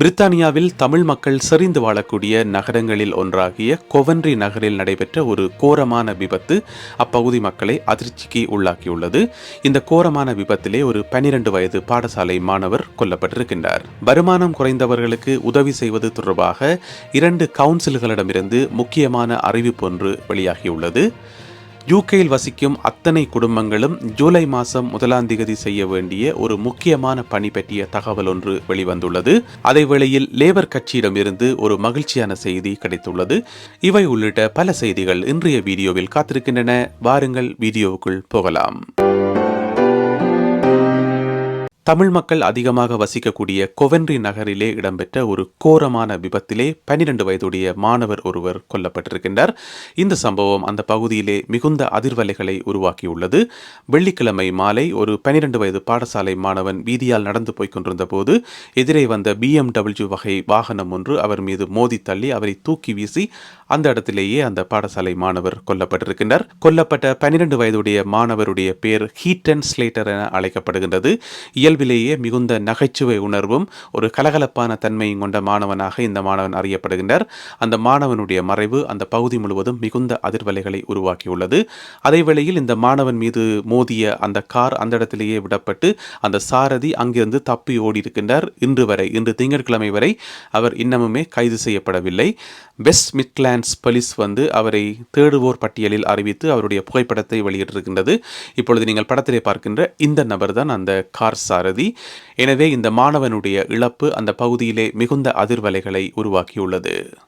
பிரித்தானியாவில் தமிழ் மக்கள் செறிந்து வாழக்கூடிய நகரங்களில் ஒன்றாகிய கொவன்றி நகரில் நடைபெற்ற ஒரு கோரமான விபத்து அப்பகுதி மக்களை அதிர்ச்சிக்கு உள்ளாக்கியுள்ளது. இந்த கோரமான விபத்திலே ஒரு பனிரெண்டு வயது பாடசாலை மாணவர் கொல்லப்பட்டிருக்கின்றார். வருமானம் குறைந்தவர்களுக்கு உதவி செய்வது தொடர்பாக இரண்டு கவுன்சில்களிடமிருந்து முக்கியமான அறிவிப்பு ஒன்று வெளியாகியுள்ளது. யூகேயில் வசிக்கும் அத்தனை குடும்பங்களும் ஜூலை மாதம் முதலாம் திகதி செய்ய வேண்டிய ஒரு முக்கியமான பணி பற்றிய தகவல் ஒன்று வெளிவந்துள்ளது. அதே வேளையில் லேபர் கட்சியிடமிருந்து ஒரு மகிழ்ச்சியான செய்தி கிடைத்துள்ளது. இவை உள்ளிட்ட பல செய்திகள் இன்றைய வீடியோவில் காத்திருக்கின்றன. வாருங்கள் வீடியோவுக்குள் போகலாம். தமிழ் மக்கள் அதிகமாக வசிக்கக்கூடிய கொவென்றி நகரிலே இடம்பெற்ற ஒரு கோரமான விபத்திலே பனிரெண்டு வயதுடைய மாணவர் ஒருவர் கொல்லப்பட்டிருக்கின்றார். இந்த சம்பவம் அந்த பகுதியிலே மிகுந்த அதிர்வலைகளை உருவாக்கியுள்ளது. வெள்ளிக்கிழமை மாலை ஒரு பனிரெண்டு வயது பாடசாலை மாணவன் வீதியால் நடந்து போய்க் கொண்டிருந்த போது எதிரே வந்த பிஎம்டபிள்யூ வகை வாகனம் ஒன்று அவர் மீது மோதி தள்ளி அவரை தூக்கி வீசி அந்த இடத்திலேயே அந்த பாடசாலை மாணவர் கொல்லப்பட்டிருக்கின்றார். கொல்லப்பட்ட பனிரெண்டு வயதுடைய மாணவருடைய பேர் ஹீட்டன் ஸ்லேட்டர் என அழைக்கப்படுகின்றது. இயல்பிலேயே மிகுந்த நகைச்சுவை உணர்வும் ஒரு கலகலப்பான தன்மையும் கொண்ட மாணவனாக இந்த மாணவன் அறியப்படுகின்றார். அந்த மாணவனுடைய மறைவு அந்த பகுதி முழுவதும் மிகுந்த அதிர்வலைகளை உருவாக்கியுள்ளது. அதே வேளையில் இந்த மாணவன் மீது மோதிய அந்த கார் அந்த இடத்திலேயே விடப்பட்டு அந்த சாரதி அங்கிருந்து தப்பி ஓடி இருக்கின்றார் இன்று வரை இன்று திங்கட்கிழமை வரை அவர் இன்னமுமே கைது செய்யப்படவில்லை. வெஸ்ட் மிட்லாண்ட்ஸ் போலீஸ் வந்து அவரை தேடுவோர் பட்டியலில் அறிவித்து அவருடைய புகைப்படத்தை வெளியிட்டிருக்கின்றது. இப்பொழுது நீங்கள் படத்திலே பார்க்கின்ற இந்த நபர் தான் அந்த கார் சாரதி. எனவே இந்த மாணவனுடைய இழப்பு அந்த பகுதியிலே மிகுந்த அதிர்வலைகளை உருவாக்கியுள்ளது.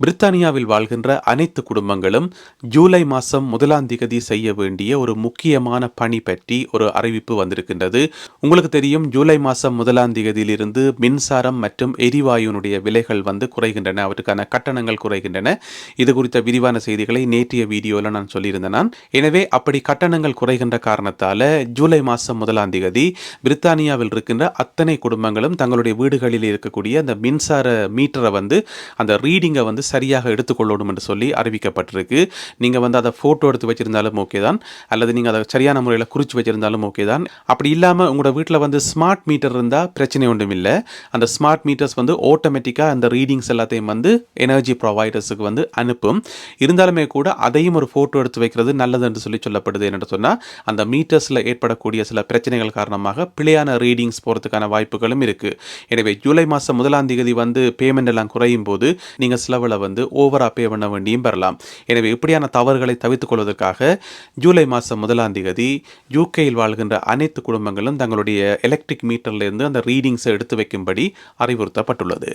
பிரித்தானியாவில் வாழ்கின்ற அனைத்து குடும்பங்களும் ஜூலை மாதம் முதலாம் திகதி செய்ய வேண்டிய ஒரு முக்கியமான பணி பற்றி ஒரு அறிவிப்பு வந்திருக்கின்றது. உங்களுக்கு தெரியும் ஜூலை மாதம் முதலாம் திகதியிலிருந்து மின்சாரம் மற்றும் எரிவாயுனுடைய விலைகள் வந்து குறைகின்றன. அவற்றுக்கான கட்டணங்கள் குறைகின்றன. இது குறித்த விரிவான செய்திகளை நேற்றைய வீடியோவில் நான் சொல்லியிருந்தேன் நான். எனவே அப்படி கட்டணங்கள் குறைகின்ற காரணத்தால் ஜூலை மாதம் முதலாம் திகதி பிரித்தானியாவில் இருக்கின்ற அத்தனை குடும்பங்களும் தங்களுடைய வீடுகளில் இருக்கக்கூடிய அந்த மின்சார மீட்டரை வந்து அந்த ரீடிங்கை வந்து சரியாக எடுத்துக்கொள்ளணும் என்று சொல்லி அறிவிக்கப்பட்டிருக்கு. நீங்கள் வந்து அதை ஃபோட்டோ எடுத்து வச்சிருந்தாலும் ஓகே தான். அல்லது நீங்கள் அதை சரியான முறையில் குறித்து வச்சிருந்தாலும் ஓகே தான். அப்படி இல்லாமல் உங்களோட வீட்டில் வந்து ஸ்மார்ட் மீட்டர் இருந்தால் பிரச்சனை ஒன்றும் இல்லை. அந்த ஸ்மார்ட் மீட்டர்ஸ் வந்து ஆட்டோமேட்டிக்காக அந்த ரீடிங்ஸ் எல்லாத்தையும் வந்து எனர்ஜி ப்ரொவைடர்ஸுக்கு வந்து அனுப்பும். இருந்தாலுமே கூட அதையும் ஒரு ஃபோட்டோ எடுத்து வைக்கிறது நல்லது என்று சொல்லி சொல்லப்படுது என்று சொன்னால் அந்த மீட்டர்ஸில் ஏற்படக்கூடிய சில பிரச்சனைகள் காரணமாக பிழையான ரீடிங்ஸ் போகிறதுக்கான வாய்ப்புகளும் இருக்குது எனவே ஜூலை மாதம் முதலாம் தேதி வந்து பேமெண்ட் எல்லாம் குறையும் போது நீங்கள் சிலவில் வந்து ஓவராக பே பண்ண வேண்டியும் பெறலாம். எனவே இப்படியான தவறுகளை தவித்துக் கொள்வதற்காக ஜூலை மாதம் முதலாம் தேதி யூகேயில் வாழ்கின்ற அனைத்து குடும்பங்களும் தங்களுடைய எலக்ட்ரிக் மீட்டர்லேருந்து அந்த ரீடிங்ஸை எடுத்து வைக்கும்படி அறிவுறுத்தப்பட்டுள்ளது.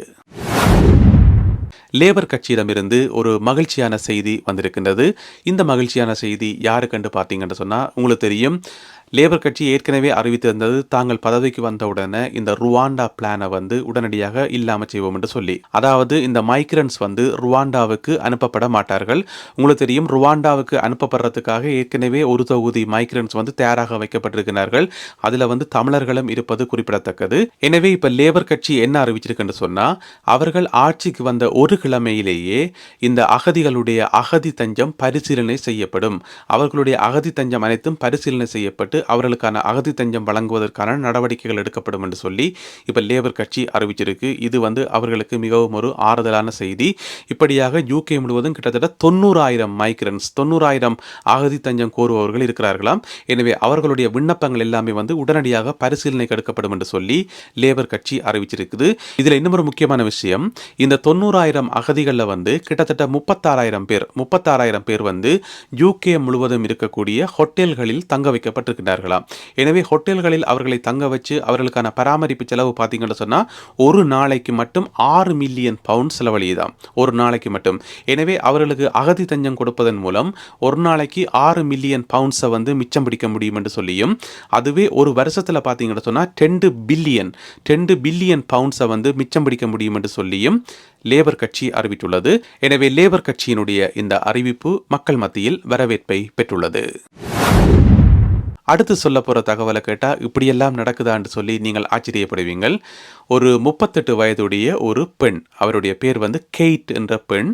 லேபர் கட்சியிடமிருந்து ஒரு மகிழ்ச்சியான செய்தி வந்திருக்கின்றது. இந்த மகிழ்ச்சியான செய்தி யாருக்கென்று பார்த்தீங்கன்னு சொன்னால் உங்களுக்கு தெரியும் லேபர் கட்சி ஏற்கனவே அறிவித்திருந்தது தாங்கள் பதவிக்கு வந்தவுடனே இந்த ருவாண்டா பிளானை வந்து உடனடியாக இல்லாமல் செய்வோம் என்று சொல்லி. அதாவது இந்த மைக்ரன்ஸ் வந்து ருவாண்டாவுக்கு அனுப்பப்பட மாட்டார்கள். உங்களுக்கு தெரியும் ருவாண்டாவுக்கு அனுப்பப்படுறதுக்காக ஏற்கனவே ஒரு தொகுதி மைக்ரன்ஸ் வந்து தயாராக வைக்கப்பட்டிருக்கிறார்கள். அதில் வந்து தமிழர்களும் இருப்பது குறிப்பிடத்தக்கது. எனவே இப்போ லேபர் கட்சி என்ன அறிவிச்சிருக்குன்னு சொன்னால் அவர்கள் ஆட்சிக்கு வந்த ஒரு கிழமையிலேயே இந்த அகதிகளுடைய அகதி தஞ்சம் பரிசீலனை செய்யப்படும். அவர்களுடைய அகதி தஞ்சம் அனைத்தும் பரிசீலனை செய்யப்பட்டு அவர்களுக்கான அகதி தஞ்சம் வழங்குவதற்கான நடவடிக்கைகள் எடுக்கப்படும் என்று சொல்லி இப்போ லேபர் கட்சி அறிவிச்சிருக்கு. இது வந்து அவர்களுக்கு மிகவும் ஒரு ஆறுதலான செய்தி. இப்படியாக யூகே முழுவதும் கிட்டத்தட்ட தொண்ணூறாயிரம் மைக்ரன்ஸ் தொண்ணூறாயிரம் அகதி தஞ்சம் கோருபவர்கள் இருக்கிறார்களாம். எனவே அவர்களுடைய விண்ணப்பங்கள் எல்லாமே வந்து உடனடியாக பரிசீலனைக்கு எடுக்கப்படும் என்று சொல்லி லேபர் கட்சி அறிவிச்சிருக்குது. இதில் இன்னும் ஒரு முக்கியமான விஷயம். இந்த தொண்ணூறாயிரம் அகதிகளில் வந்து கிட்டத்தட்ட முப்பத்தாறாயிரம் பேர் முப்பத்தாறாயிரம் பேர் வந்து யூகே முழுவதும் இருக்கக்கூடிய ஹோட்டல்களில் தங்க வைக்கப்பட்டிருக்கின்றனர். இருக்கிறார்களாம் எனவே ஹோட்டல்களில் அவர்களை தங்க வச்சு அவர்களுக்கான பராமரிப்பு செலவு பார்த்தீங்கன்னு சொன்னால் ஒரு நாளைக்கு மட்டும் ஆறு மில்லியன் பவுண்ட் செலவழியுதாம். ஒரு நாளைக்கு மட்டும். எனவே அவர்களுக்கு அகதி தஞ்சம் கொடுப்பதன் மூலம் ஒரு நாளைக்கு ஆறு மில்லியன் பவுண்ட்ஸை வந்து மிச்சம் பிடிக்க முடியும் என்று சொல்லியும் அதுவே ஒரு வருஷத்தில் பார்த்தீங்கன்னு சொன்னால் டென்டு பில்லியன் டென்டு பில்லியன் பவுண்ட்ஸை வந்து மிச்சம் பிடிக்க முடியும் என்று சொல்லியும் லேபர் கட்சி அறிவித்துள்ளது. எனவே லேபர் கட்சியினுடைய இந்த அறிவிப்பு மக்கள் மத்தியில் வரவேற்பை பெற்றுள்ளது. அடுத்து சொல்ல போகிற தகவலை கேட்டால் இப்படியெல்லாம் நடக்குதான்னு சொல்லி நீங்கள் ஆச்சரியப்படுவீங்கள். ஒரு முப்பத்தெட்டு வயதுடைய ஒரு பெண் அவருடைய பேர் வந்து கெய்ட் என்ற பெண்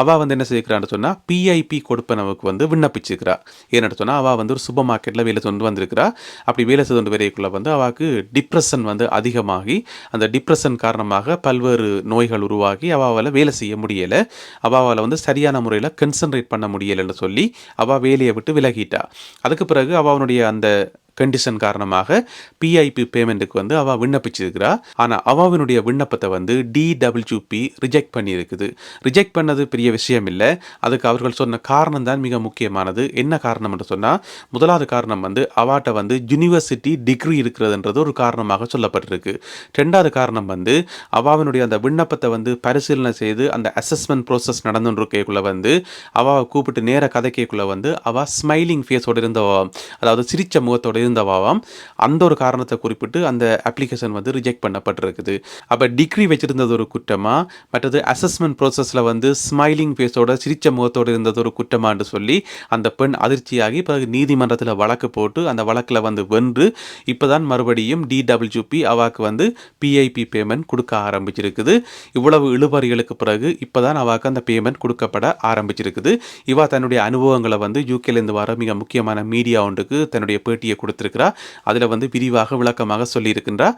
அவள் வந்து என்ன செய்கிறான்னு சொன்னால் பிஐபி கொடுப்பனவுக்கு வந்து விண்ணப்பிச்சிருக்கிறா. ஏன்னு சொன்னால் அவள் வந்து ஒரு சூப்பர் மார்க்கெட்டில் வேலை சென்று வந்திருக்கிறா. அப்படி வேலை செய்து வரைக்குள்ளே வந்து அவளுக்கு டிப்ரெஷன் வந்து அதிகமாகி அந்த டிப்ரெஷன் காரணமாக பல்வேறு நோய்கள் உருவாகி அவாவால் வேலை செய்ய முடியலை. அவாவால் வந்து சரியான முறையில் கன்சன்ட்ரேட் பண்ண முடியலைன்னு சொல்லி அவள் வேலையை விட்டு விலகிட்டா. அதுக்கு பிறகு அவனுடைய அந்த அந்த கண்டிஷன் காரணமாக பிஐபி பேமெண்ட்டுக்கு வந்து அவள் விண்ணப்பிச்சிருக்கிறா. ஆனால் அவாவினுடைய விண்ணப்பத்தை வந்து டிடபிள்யூபி ரிஜெக்ட் பண்ணியிருக்குது. ரிஜெக்ட் பண்ணது பெரிய விஷயம் இல்லை அதுக்கு அவர்கள் சொன்ன காரணம் தான் மிக முக்கியமானது. என்ன காரணம் என்று சொன்னால் முதலாவது காரணம் வந்து அவாட்ட வந்து யூனிவர்சிட்டி டிகிரி இருக்கிறதுன்றது ஒரு காரணமாக சொல்லப்பட்டிருக்கு. ரெண்டாவது காரணம் வந்து அவாவினுடைய அந்த விண்ணப்பத்தை வந்து பரிசீலனை செய்து அந்த அசஸ்மெண்ட் ப்ரோசஸ் நடந்துருக்கைக்குள்ள வந்து அவாவை கூப்பிட்டு நேர கதைக்கைக்குள்ளே வந்து அவா ஸ்மைலிங் ஃபேஸோடு இருந்தவா அதாவது சிரிச்ச முகத்தோடு இருந்தவாவாம். அந்த ஒரு காரணத்தை குறிப்பிட்டு அந்த அப்ளிகேஷன் வந்து ரிஜெக்ட் பண்ணப்பட்டிருக்குது. அப்போ டிகிரி வச்சிருந்தது ஒரு குற்றமா? மற்றது அசஸ்மெண்ட் ப்ரோசஸில் வந்து ஸ்மைலிங் ஃபேஸோட சிரிச்ச முகத்தோடு இருந்தது ஒரு குற்றமான்னு சொல்லி அந்த பெண் அதிர்ச்சியாகி பிறகு நீதிமன்றத்தில் வழக்கு போட்டு அந்த வழக்கில் வந்து வென்று இப்போ தான் மறுபடியும் டிடபிள்யூபி அவாக்கு வந்து பிஐபி பேமெண்ட் கொடுக்க ஆரம்பிச்சிருக்குது. இவ்வளவு இழுபறிகளுக்கு பிறகு இப்போதான் அவாக்கு அந்த பேமெண்ட் கொடுக்கப்பட ஆரம்பிச்சிருக்குது. இவா தன்னுடைய அனுபவங்களை வந்து யூகேலேருந்து வர மிக முக்கியமான மீடியா ஒன்றுக்கு தன்னுடைய பேட்டியை கொடுத்து கொடுத்திருக்கிறா அதில் வந்து விரிவாக விளக்கமாக சொல்லியிருக்கின்றா.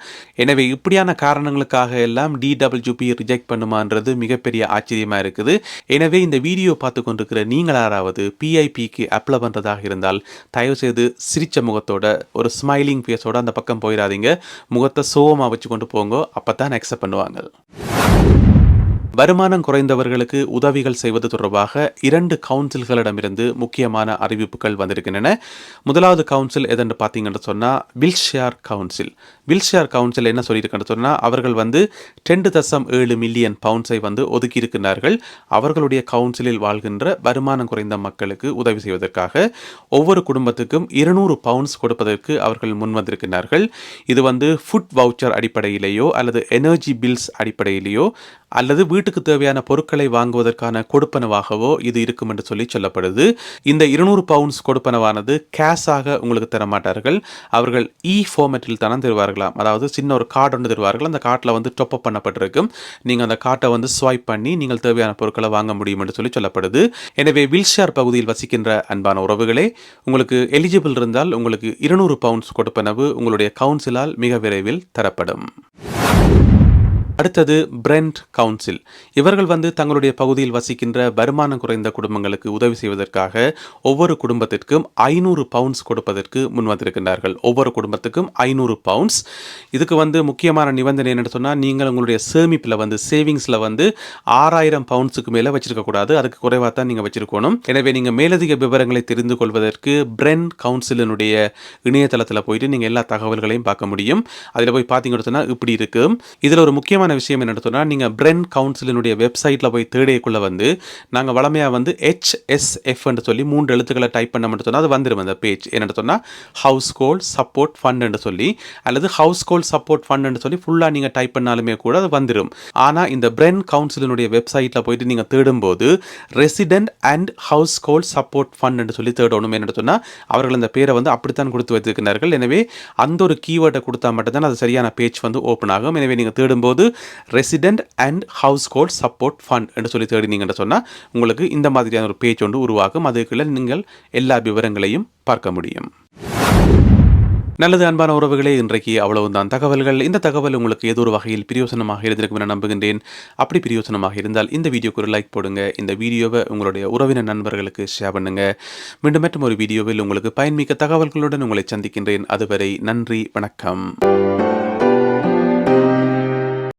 எனவே இப்படியான காரணங்களுக்காக எல்லாம் டிடபிள்யூபி ரிஜெக்ட் பண்ணுமான்றது மிகப்பெரிய ஆச்சரியமாக இருக்குது. எனவே இந்த வீடியோ பார்த்து கொண்டிருக்கிற நீங்கள் யாராவது பிஐபிக்கு அப்ளை பண்ணுறதாக இருந்தால் தயவுசெய்து சிரித்த முகத்தோட ஒரு ஸ்மைலிங் ஃபேஸோட அந்த பக்கம் போயிடாதீங்க. முகத்தை சோகமாக வச்சு கொண்டு போங்க அப்போ தான் அக்செப்ட் பண்ணுவாங்க. வருமானம் குறைந்தவர்களுக்கு உதவிகள் செய்வது தொடர்பாக இரண்டு கவுன்சில்களிடமிருந்து முக்கியமான அறிவிப்புகள் வந்திருக்கின்றன. முதலாவது கவுன்சில் எதென்று பார்த்தீங்கன்னு சொன்னால் வில்ஷேர் கவுன்சில் வில்ஷேர் கவுன்சில் என்ன சொல்லியிருக்கேன்னு சொன்னால் அவர்கள் வந்து ரெண்டு தசம் ஏழு மில்லியன் பவுண்ட்ஸை வந்து ஒதுக்கியிருக்கிறார்கள் அவர்களுடைய கவுன்சிலில் வாழ்கின்ற வருமானம் குறைந்த மக்களுக்கு உதவி செய்வதற்காக ஒவ்வொரு குடும்பத்துக்கும் இருநூறு பவுண்ட்ஸ் கொடுப்பதற்கு அவர்கள் முன்வந்திருக்கிறார்கள் இது வந்து ஃபுட் வவுச்சர் அடிப்படையிலேயோ அல்லது எனர்ஜி பில்ஸ் அடிப்படையிலேயோ அல்லது வீட்டுக்கு தேவையான பொருட்களை வாங்குவதற்கான கொடுப்பனவாகவோ இது இருக்கும் என்று சொல்லி சொல்லப்படுது. இந்த இருநூறு பவுண்ட்ஸ் கொடுப்பனவானது கேஷாக உங்களுக்கு தர மாட்டார்கள் அவர்கள் இ ஃபார்மேட்டில் தானே தருவார்களாம். அதாவது சின்ன ஒரு கார்டு ஒன்று தருவார்கள். அந்த கார்டில் வந்து டொப் பண்ணப்பட்டிருக்கும். நீங்கள் அந்த கார்ட்டை வந்து ஸ்வைப் பண்ணி நீங்கள் தேவையான பொருட்களை வாங்க முடியும் என்று சொல்லி சொல்லப்படுது. எனவே வில்ஷார் பகுதியில் வசிக்கின்ற அன்பான உறவுகளே உங்களுக்கு எலிஜிபிள் இருந்தால் உங்களுக்கு இருநூறு பவுண்ட்ஸ் கொடுப்பனவு உங்களுடைய கவுன்சிலால் மிக விரைவில் தரப்படும். அடுத்தது பிரெண்ட் கவுன்சில் இவர்கள் வந்து தங்களுடைய பகுதியில் வசிக்கின்ற வருமானம் குறைந்த குடும்பங்களுக்கு உதவி செய்வதற்காக ஒவ்வொரு குடும்பத்திற்கும் ஐநூறு பவுண்ட்ஸ் கொடுப்பதற்கு முன்வந்திருக்கின்றார்கள் ஒவ்வொரு குடும்பத்துக்கும் ஐநூறு பவுண்ட்ஸ் இதுக்கு வந்து முக்கியமான நிபந்தனை என்னென்னு சொன்னால் நீங்கள் உங்களுடைய சேமிப்பில் வந்து சேவிங்ஸில் வந்து ஆறாயிரம் பவுண்ட்ஸுக்கு மேலே வச்சிருக்கக்கூடாது அதுக்கு குறைவாக தான் நீங்கள் வச்சிருக்கணும். எனவே நீங்கள் மேலதிக விவரங்களை தெரிந்து கொள்வதற்கு பிரெண்ட் கவுன்சிலினுடைய இணையதளத்தில் போயிட்டு நீங்கள் எல்லா தகவல்களையும் பார்க்க முடியும். அதில் போய் பார்த்தீங்கன்னு சொன்னால் இப்படி இருக்கும் இதில் ஒரு முக்கியமான முக்கியமான விஷயம் என்னென்னு சொன்னால் நீங்கள் பிரென் கவுன்சிலினுடைய வெப்சைட்டில் போய் தேடியக்குள்ளே வந்து நாங்கள் வளமையாக வந்து ஹெச்எஸ்எஃப் சொல்லி மூன்று எழுத்துக்களை டைப் பண்ண மட்டும் சொன்னால் அது வந்துடும் அந்த பேஜ் என்னென்னு சொன்னால் ஹவுஸ் கோல் சப்போர்ட் ஃபண்டுன்னு சொல்லி அல்லது ஹவுஸ் கோல் சப்போர்ட் ஃபண்டுன்னு சொல்லி ஃபுல்லாக நீங்கள் டைப் பண்ணாலுமே கூட அது வந்துடும் ஆனால் இந்த பிரென் கவுன்சிலினுடைய வெப்சைட்டில் போயிட்டு நீங்கள் தேடும்போது ரெசிடென்ட் அண்ட் ஹவுஸ் கோல் சப்போர்ட் ஃபண்டுன்னு சொல்லி தேடணும் என்னென்னு சொன்னால் அவர்கள் அந்த பேரை வந்து அப்படித்தான் கொடுத்து வைத்திருக்கிறார்கள். எனவே அந்த ஒரு கீவேர்டை கொடுத்தா மட்டும்தான் அது சரியான பேஜ் வந்து ஓப்பன் ஆகும். எனவே நீங்கள் தேடும்போது resident and household support fund என்று சொல்லி தேடினீங்கன்னு சொன்னால் உங்களுக்கு இந்த மாதிரியான ஒரு பேஜ் ஒன்று உருவாகும். அதுக்குள்ள நீங்கள் எல்லா விவரங்களையும் பார்க்க முடியும். நல்லது அன்பான உறவுகளே இன்றைக்கு அவ்வளவுதான். தகவல்கள் இந்த தகவல் உங்களுக்கு ஏதோ ஒரு வகையில் பிரியோசனமாக இருந்திருக்கும் என நம்புகின்றேன். அப்படி பிரியோசனமாக இருந்தால் இந்த வீடியோக்கு ஒரு லைக் போடுங்க. இந்த வீடியோவை உங்களுடைய உறவினர் நண்பர்களுக்கு ஷேர் பண்ணுங்க. மீண்டும் மற்றும் ஒரு வீடியோவில் உங்களுக்கு பயன்மிக்க தகவல்களுடன் உங்களை சந்திக்கின்றேன். அதுவரை நன்றி வணக்கம்.